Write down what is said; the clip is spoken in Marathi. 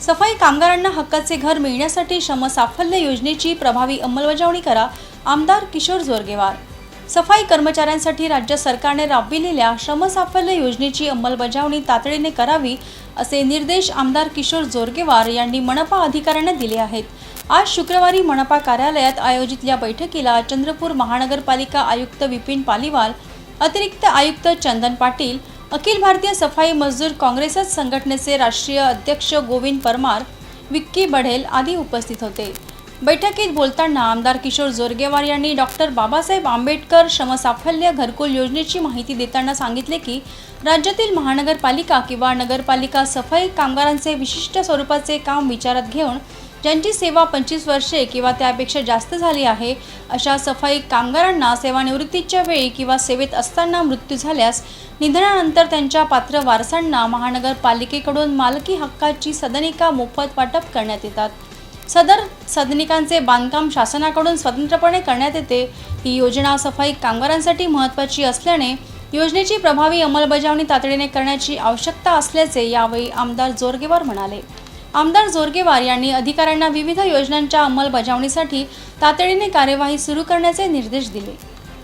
सफाई कामगारांना हक्काचे घर मिळण्यासाठी श्रमसाफल्य योजनेची प्रभावी अंमलबजावणी करा आमदार किशोर जोरगेवार. सफाई कर्मचाऱ्यांसाठी राज्य सरकारने राबविलेल्या श्रमसाफल्य योजनेची अंमलबजावणी तातडीने करावी असे निर्देश आमदार किशोर जोरगेवार यांनी मनपा अधिकाऱ्यांना दिले आहेत. आज शुक्रवारी मनपा कार्यालयात आयोजित या बैठकीला चंद्रपूर महानगरपालिका आयुक्त विपिन पालिवाल अतिरिक्त आयुक्त चंदन पाटील अखिल भारतीय सफाई मजदूर काँग्रेसच संघटनेचे राष्ट्रीय अध्यक्ष गोविंद परमार विक्की बढेल आदी उपस्थित होते. बैठकीत बोलताना आमदार किशोर जोरगेवार यांनी डॉक्टर बाबासाहेब आंबेडकर श्रमसाफल्य घरकुल योजनेची माहिती देताना सांगितले की राज्यातील महानगरपालिका किंवा नगरपालिका सफाई कामगारांचे विशिष्ट स्वरूपाचे काम विचारात घेऊन ज्यांची सेवा पंचवीस वर्षे किंवा त्यापेक्षा जास्त झाली आहे अशा सफाई कामगारांना सेवानिवृत्तीच्या वेळी किंवा सेवेत असताना मृत्यू झाल्यास निधनानंतर त्यांच्या पात्र वारसांना महानगरपालिकेकडून मालकी हक्काची सदनिका मोफत वाटप करण्यात येतात. सदर सदनिकांचे बांधकाम शासनाकडून स्वतंत्रपणे करण्यात येते. ही योजना सफाई कामगारांसाठी महत्त्वाची असल्याने योजनेची प्रभावी अंमलबजावणी तातडीने करण्याची आवश्यकता असल्याचे यावेळी आमदार जोरगेवार म्हणाले. आमदार जोरगेवार यांनी अधिकाऱ्यांना विविध योजनांच्या अंमलबजावणीसाठी तातडीने कार्यवाही सुरू करण्याचे निर्देश दिले.